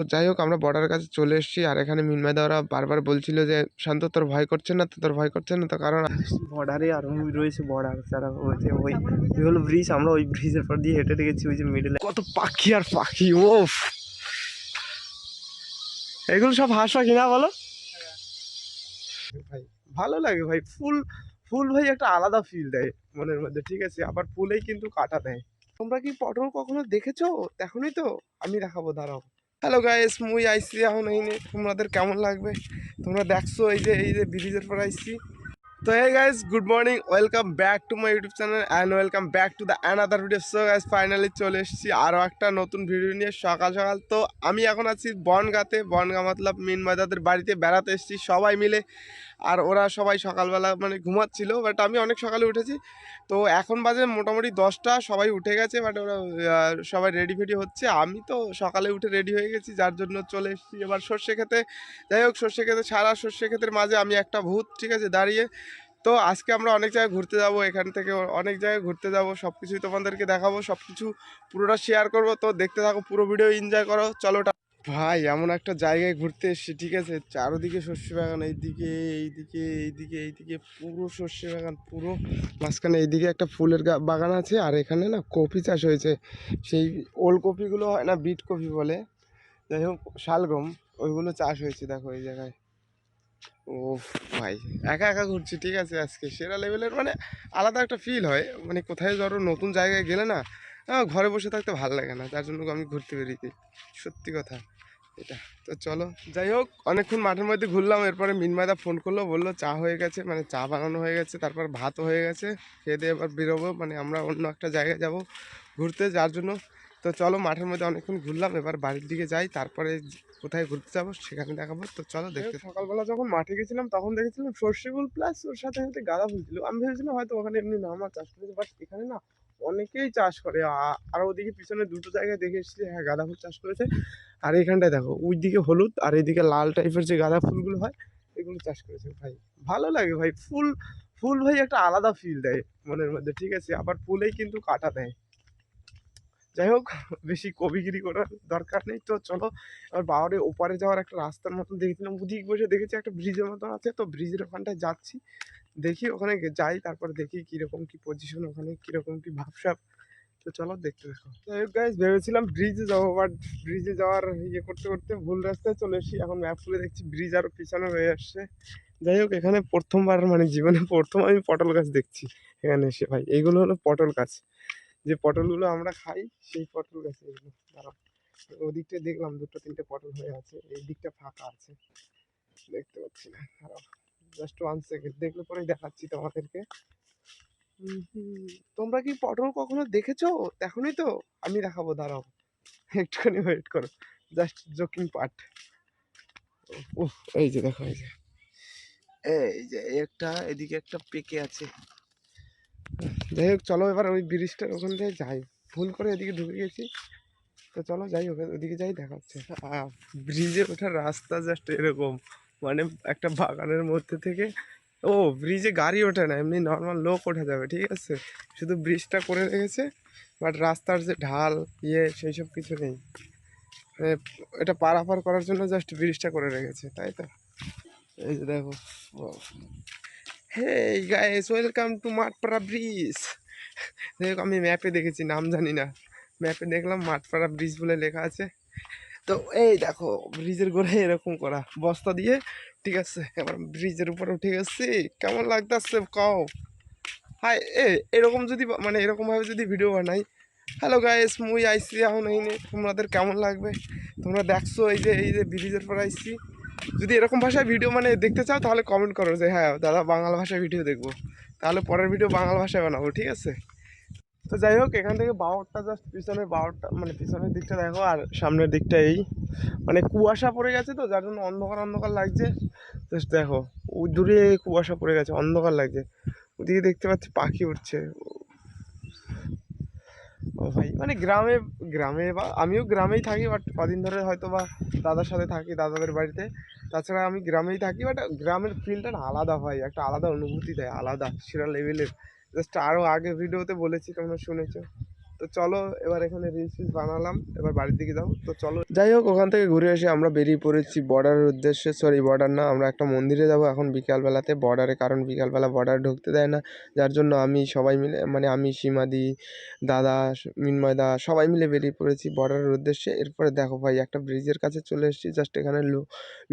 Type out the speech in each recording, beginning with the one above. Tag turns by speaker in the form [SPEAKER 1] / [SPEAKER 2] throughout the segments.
[SPEAKER 1] তো যাই হোক আমরা বর্ডারের কাছে চলে এসেছি আর এখানে মিনমাদা ওরা বারবার বলছিল যে শান্ত তোর ভয় করছে না তো তোর ভয় করছে না তো কারণ
[SPEAKER 2] বর্ডারে আর রয়েছে বর্ডার যারা হয়েছে ওই ওই হলো ব্রিজ আমরা ওই ব্রিজের পর দিয়ে হেঁটে গেছি ওই যে মিডলে কত পাখি আর পাখি ও এগুলো সব হাঁস পাখি না বলো? ভাই ভালো লাগে ভাই ফুল ফুল ভাই একটা আলাদা ফিল দেয় মনের মধ্যে ঠিক আছে? আবার ফুলেই কিন্তু কাটা দেয়। তোমরা কি পটল কখনো দেখেছ? এখনই তো? আমি দেখাবো দাঁড়াও। হ্যালো গাইস মুই আইসি এখন এই তোমাদের কেমন লাগবে? তোমরা দেখছ এই যে এই যে, ব্রিজের পর আইসি তো hey guys good morning welcome back to my YouTube channel and welcome back to the another video so guys finally চলে এসেছি আরও একটা নতুন ভিডিও নিয়ে সকাল সকাল। তো, আমি এখন আছি বনগাতে। বনগা মতলব মিন ময়দাদের বাড়িতে বেড়াতে এসেছি সবাই মিলে। আর ওরা সবাই সকালবেলা মানে ঘুমাচ্ছিল বাট আমি অনেক সকালে উঠেছি। তো, এখন বাজে মোটামুটি দশটা, সবাই উঠে গেছে বাট ওরা সবাই রেডি ফেডি হচ্ছে। আমি তো সকালে উঠে রেডি হয়ে গেছি, যার জন্য চলে এসেছি এবার সর্ষে খেতে। যাই হোক, সর্ষে খেতে, সারা সর্ষে ক্ষেতের মাঝে আমি একটা ভূত, ঠিক আছে, দাঁড়িয়ে তো আজকে আমরা অনেক জায়গায় ঘুরতে যাব, এখান থেকে অনেক জায়গায় ঘুরতে যাব সব কিছুই তোমাদেরকে দেখাবো সব কিছু পুরোটা শেয়ার করব। তো দেখতে থাকো, পুরো ভিডিও এনজয় করো, চলো ভাই, এমন একটা জায়গায় ঘুরতে এসেছি, ঠিক আছে? চারোদিকে শস্য বাগান এইদিকে এইদিকে এইদিকে এইদিকে, পুরো শস্য বাগান পুরো মাঝখানে এইদিকে একটা ফুলের বাগান আছে, আর এখানে না কপি চাষ হয়েছে। সেই ওল কপিগুলো হয় না, বিট কপি বলে। যাই হোক, শালগম, ওইগুলো চাষ হয়েছে, দেখো এই জায়গায়। ও ভাই, একা একা ঘুরছি, ঠিক আছে, আজকে সেরা লেভেলের মানে আলাদা একটা ফিল হয় মানে কোথায় ধরো নতুন জায়গায় গেলে না ঘরে বসে থাকতে ভালো লাগে না তার জন্য আমি ঘুরতে বেরিয়েছি, সত্যি কথা, এটা, তো চলো, যাই হোক, অনেকক্ষণ মাঠের মধ্যে ঘুরলাম, এরপরে মিনমাদা ফোন করল, বলল, চা হয়ে গেছে মানে চা বানানো হয়ে গেছে, তারপর ভাতও হয়ে গেছে, খেয়ে দিয়ে এবার বেরোবো মানে আমরা অন্য একটা জায়গায় যাব, ঘুরতে, যার জন্য তো চলো মাঠের মধ্যে অনেকক্ষণ ঘুরলাম এবার বাড়ির দিকে যাই তারপরে কোথায় ঘুরতে যাব সেখানে দেখাবো। তো চলো দেখতে সকালবেলা যখন মাঠে গেছিলাম তখন দেখেছিলাম সর্ষে ফুল প্লাস ওর সাথে সাথে গাঁদা ফুল ছিল। আমি ভেবেছিলাম হয়তো ওখানে এমনি নামা চাষ করেছে বাট এখানে না অনেকেই চাষ করে। আর ওদিকে পিছনে দুটো জায়গায় দেখে এসেছি হ্যাঁ গাঁদা ফুল চাষ করেছে। আর এখানটায় দেখো ওই দিকে হলুদ আর এইদিকে লাল টাইপের যে গাঁদা ফুলগুলো হয় এগুলো চাষ করেছে ভাই। ভালো লাগে ভাই ফুল ফুল ভাই একটা আলাদা ফিল দেয় মনের মধ্যে ঠিক আছে? আবার ফুলেই কিন্তু কাটা দেয়। যাই হোক, বেশি কবিগিরি করার দরকার নেই। তো চলো, এবার বাওয়ারে ওপারে যাওয়ার একটা রাস্তার মতন দেখেছিলাম ওদিক বসে দেখেছি একটা ব্রিজের মতন আছে। তো ব্রিজের ওখানটায় যাচ্ছি। দেখি ওখানে যাই, তারপর দেখি কীরকম কী পজিশন ওখানে কীরকম কী ভাবসাব। তো চলো, দেখতে দেখো যাই হোক গাইজ ভেবেছিলাম ব্রিজে যাব বাট ব্রিজে যাওয়ার ইয়ে করতে করতে ভুল রাস্তায় চলে এসেছি। এখন ম্যাপ খুলে দেখছি ব্রিজ আরও পিছনে হয়ে আসছে। যাই হোক, এখানে প্রথমবার মানে জীবনে প্রথম আমি পটল গাছ দেখছি। এখানে এসে, ভাই, এইগুলো হলো পটল গাছ। যে পটলগুলো আমরা খাই, সেই পটল গাছ এগুলো ওদিকটা দেখলাম দুটো তিনটে পটল হয়ে আছে, এই দিকটা ফাঁকা আছে। দেখতে পাচ্ছি না, দাঁড়াও। জাস্ট ওয়ান সেকেন্ড দেখলে পরেই দেখাচ্ছি তোমাদেরকে। তোমরা কি পটল কখনো দেখেছ? দেখোনি তো, আমি দেখাবো, দাঁড়াও। একটুখানি ওয়েট করো জাস্ট জোকিং পার্ট ও এই যে দেখো, এই যে। এই যে, একটা, এদিকে একটা পেকে আছে। যাই হোক, চলো এবার ওই ব্রিজটার ওখান থেকে যাই। ভুল করে এদিকে ঢুকে গেছি। তো চলো যাই হোক ওদিকে যাই, দেখা হচ্ছে। ব্রিজে ওঠার রাস্তা জাস্ট এরকম। মানে একটা বাগানের মধ্যে থেকে, ও, ব্রিজে গাড়ি ওঠে না, এমনি নর্মাল লোক ওঠা যাবে, ঠিক আছে? শুধু ব্রিজটা করে রেখেছে বাট রাস্তার যে ঢাল ইয়ে সেই সব কিছু নেই। মানে এটা পারাপার করার জন্য জাস্ট ব্রিজটা করে রেখেছে, তাই তো? এই যে দেখো hey guys welcome to Mathpara bridge দেখ, আমি ম্যাপে দেখেছি, নাম জানি না। ম্যাপে দেখলাম মাঠপাড়া ব্রিজ বলে লেখা আছে। তো এই দেখো ব্রিজের গোড়ায় এরকম করা। বস্তা দিয়ে, ঠিক আছে? এবার ব্রিজের উপরে উঠে গেছি। কেমন লাগতেছে কও? হাই এ, এরকম যদি মানে এরকমভাবে যদি ভিডিও বানাই। হ্যালো গাইস মুই আইসি এখন এই তোমাদের কেমন লাগবে? তোমরা দেখছ এই যে এই যে ব্রিজের পর আইসি যদি এরকম ভাষায় ভিডিও মানে দেখতে চাও, তাহলে কমেন্ট করো যে হ্যাঁ দাদা বাংলা ভাষায় ভিডিও দেখব। তাহলে পরের ভিডিও বাংলা ভাষায় বানাবো, ঠিক আছে? তো যাই হোক, এখান থেকে বাওয়ারটা জাস্ট পিছনের বাওয়ারটা মানে পিছনের দিকটা দেখো, আর সামনের দিকটা এই। মানে কুয়াশা পড়ে গেছে তো, যার জন্য অন্ধকার অন্ধকার লাগছে। জাস্ট দেখো দূরে কুয়াশা পড়ে গেছে, অন্ধকার লাগছে। ওদিকে দেখতে পাচ্ছি পাখি উঠছে ও ভাই মানে গ্রামে গ্রামে বা, আমিও গ্রামেই থাকি বাট কদিন ধরে হয়তো বা দাদার সাথে থাকি, দাদাদের বাড়িতে। তাছাড়া আমি গ্রামেই থাকি বাট গ্রামের ফিলটা না আলাদা হয়, একটা আলাদা অনুভূতি দেয়, আলাদা সেরা লেভেলের জাস্ট আরও আগে ভিডিওতে বলেছি, তোমরা শুনেছো।
[SPEAKER 1] তো চলো, এবার এখানে রিলস ফিলস বানালাম, এবার বাড়ির দিকে যাব। তো চলো। যাই হোক, ওখান থেকে ঘুরে এসে আমরা বেরিয়ে পড়েছি বর্ডারের উদ্দেশ্যে। সরি বর্ডার না, আমরা একটা মন্দিরে যাব এখন বিকালবেলাতে। বর্ডারে কারণ বিকালবেলা বর্ডার ঢুকতে দেয় না। যার জন্য আমি সবাই মিলে মানে আমি, সীমাদি, দাদা, মিনময় মিনময়দা সবাই মিলে বেরিয়ে পড়েছি বর্ডারের উদ্দেশ্যে। এরপরে দেখো ভাই, একটা ব্রিজের কাছে চলে এসেছি। জাস্ট এখানে লুক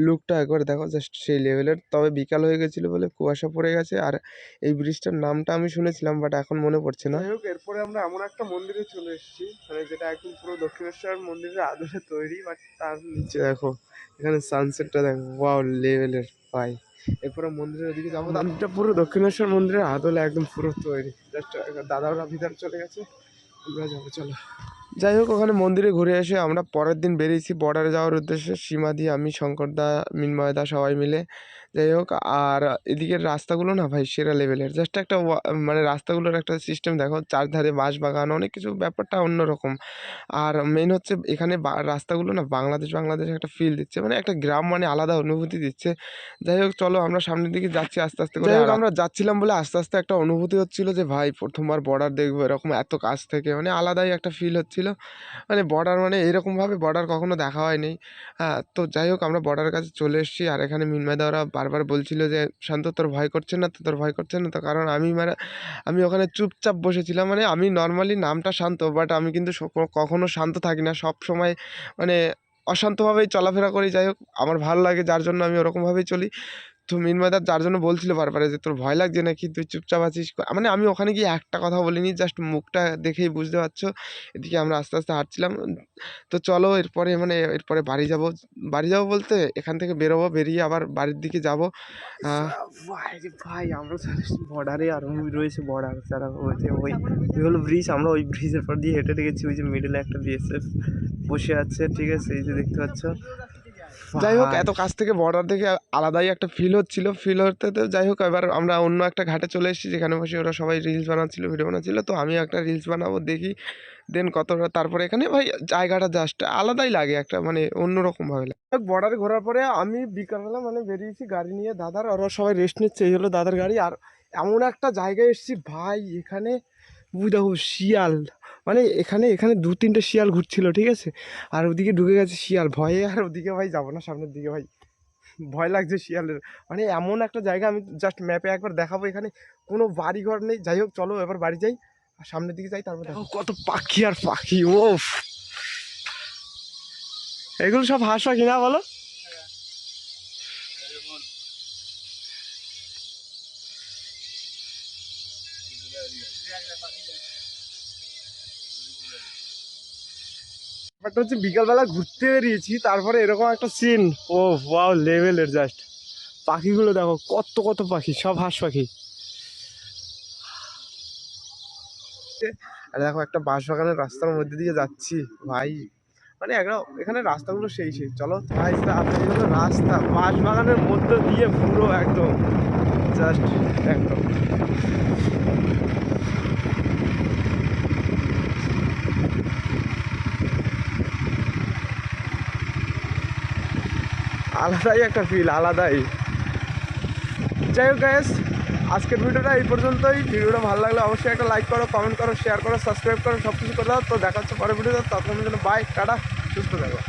[SPEAKER 1] লুকটা একবার দেখো জাস্ট সেই লেভেলের তবে বিকাল হয়ে গেছিল বলে কুয়াশা পড়ে গেছে। আর এই ব্রিজটার নামটা আমি শুনেছিলাম বাট এখন মনে পড়ছে না। এরপরে আমরা এমন একটা মন্দিরে চলে এসেছি। মানে যেটা একদম পুরো দক্ষিণেশ্বর মন্দিরের আদলে তৈরি বাট তার নিচে দেখো, এখানে সানসেটটা দেখো ওয়াও লেভেলের পাই। এরপরে মন্দিরের ওদিকে যাব। মন্দিরটা পুরো দক্ষিণেশ্বর মন্দিরের আদলে একদম পুরো তৈরি। জাস্ট দাদারা ভিতরে চলে গেছে, আমরা যাব, চলো। যাই হোক, ওখানে মন্দিরে ঘুরে এসে আমরা পরের দিন বেরিয়েছি। বর্ডারে যাওয়ার উদ্দেশ্যে সীমাদি, আমি শঙ্করদা মিনময়দা সবাই মিলে। যাই হোক আর এদিকের রাস্তাগুলো না ভাই সেরা লেভেলের। জাস্ট একটা মানে রাস্তাগুলোর একটা সিস্টেম দেখো চারধারে বাঁশ বাগান অনেক কিছু ব্যাপারটা অন্যরকম। আর মেন হচ্ছে এখানে রাস্তাগুলো না বাংলাদেশ বাংলাদেশ একটা ফিল দিচ্ছে মানে একটা গ্রাম মানে আলাদা অনুভূতি দিচ্ছে। যাই হোক চলো আমরা সামনের দিকে যাচ্ছি আস্তে আস্তে করে আর আমরা যাচ্ছিলাম বলে আস্তে আস্তে একটা অনুভূতি হচ্ছিল যে ভাই প্রথমবার বর্ডার দেখব এরকম এত কাছ থেকে। মানে আলাদাই একটা ফিল হচ্ছিল। মানে বর্ডার মানে এরকমভাবে বর্ডার কখনো দেখা হয়নি। হ্যাঁ তো যাই হোক আমরা বর্ডারের কাছে চলে এসেছি। আর এখানে মিনমাদা ওরা বারবার বলছিল যে, শান্ত, তোর ভয় করছে না তো, তোর ভয় করছে না তো, কারণ আমি মানে আমি ওখানে চুপচাপ বসেছিলাম। মানে আমি নর্মালি নামটা শান্ত বাট আমি কিন্তু কখনো শান্ত থাকি না। সব সময় মানে অশান্তভাবেই চলাফেরা করি। যাই হোক, আমার ভালো লাগে, যার জন্য আমি ওরকমভাবেই চলি। তো মিনমাদার যার জন্য বলছিল বারবার যে তোর ভয় লাগছে নাকি? তুই চুপচাপ আছিস? মানে আমি ওখানে গিয়ে একটা কথা বলিনি জাস্ট মুখটা দেখেই বুঝতে পারছ। এদিকে আমরা আস্তে আস্তে হাঁটছিলাম। তো চলো এরপরে মানে এরপরে বাড়ি যাব। বাড়ি যাব বলতে এখান থেকে বেরোবো, বেরিয়ে আবার বাড়ির দিকে যাব। ভাই, আমরা বর্ডারে আর রয়েছে বর্ডার যারা হয়েছে ওই হলো ব্রিজ আমরা ওই ব্রিজের পর দিয়ে হেঁটে গেছি ওই যে মিডিলে একটা বিএসএফ বসে আছে, ঠিক আছে, এই যে দেখতে পাচ্ছ। যাই হোক এত কাছ থেকে বর্ডার দেখে আলাদাই একটা ফিল হচ্ছিল। ফিল হতে তো যাই হোক এবার আমরা অন্য একটা ঘাটে চলে এসেছি যেখানে বসে ওরা সবাই রিলস বানাচ্ছিল ভিডিও বানাচ্ছিল। তো আমি একটা রিলস বানাবো দেখি দেন কতটা তারপরে এখানে ভাই জায়গাটা জাস্ট আলাদাই লাগে একটা মানে অন্যরকমভাবে লাগে। বর্ডারে ঘোরার পরে আমি বিকালবেলা মানে বেরিয়েছি গাড়ি নিয়ে দাদার ওরা সবাই রেস্ট নিচ্ছে এই হলো দাদার গাড়ি। আর এমন একটা জায়গায় এসেছি ভাই এখানে বুঝ দেখো শিয়াল। মানে এখানে এখানে দু তিনটে শিয়াল ঘুরছিল ঠিক আছে? আর ওদিকে ঢুকে গেছে শিয়াল। ভয়ে আর ওদিকে ভাই যাব না সামনের দিকে ভাই। ভয় লাগছে শিয়ালের। মানে এমন একটা জায়গা আমি জাস্ট ম্যাপে একবার দেখাবো এখানে। কোনো বাড়ি ঘর নেই। যাই হোক চলো এবার বাড়ি যাই। আর সামনের দিকে যাই তারপর দেখো কত পাখি আর পাখি ও এগুলো সব হাঁস পাখি না বলো? ব্যাপারটা হচ্ছে বিকালবেলা ঘুরতে বেরিয়েছি, তারপরে এরকম একটা সিন ও ওয়াও লেভেলের জাস্ট পাখিগুলো দেখো, কত কত পাখি, সব হাঁস পাখি। আর দেখো, একটা বাঁশবাগানের রাস্তার মধ্যে দিয়ে যাচ্ছি, ভাই। মানে একটা, এখানে রাস্তাগুলো সেই সেই। চলো, ভাই আপনার রাস্তা, বাঁশবাগানের মধ্যে দিয়ে পুরো একদম জাস্ট একদম। আলাদাই একটা ফিল আলাদাই। যাই হোক গ্যাস আজকের ভিডিওটা এই পর্যন্তই। ভিডিওটা ভালো লাগলে অবশ্যই একটা লাইক করো কমেন্ট করো শেয়ার করো সাবস্ক্রাইব করো সব কিছু করে দাও। তো দেখা হচ্ছে পরের ভিডিওতে তখন জন্য বাই টাটা, সুস্থ থাকো।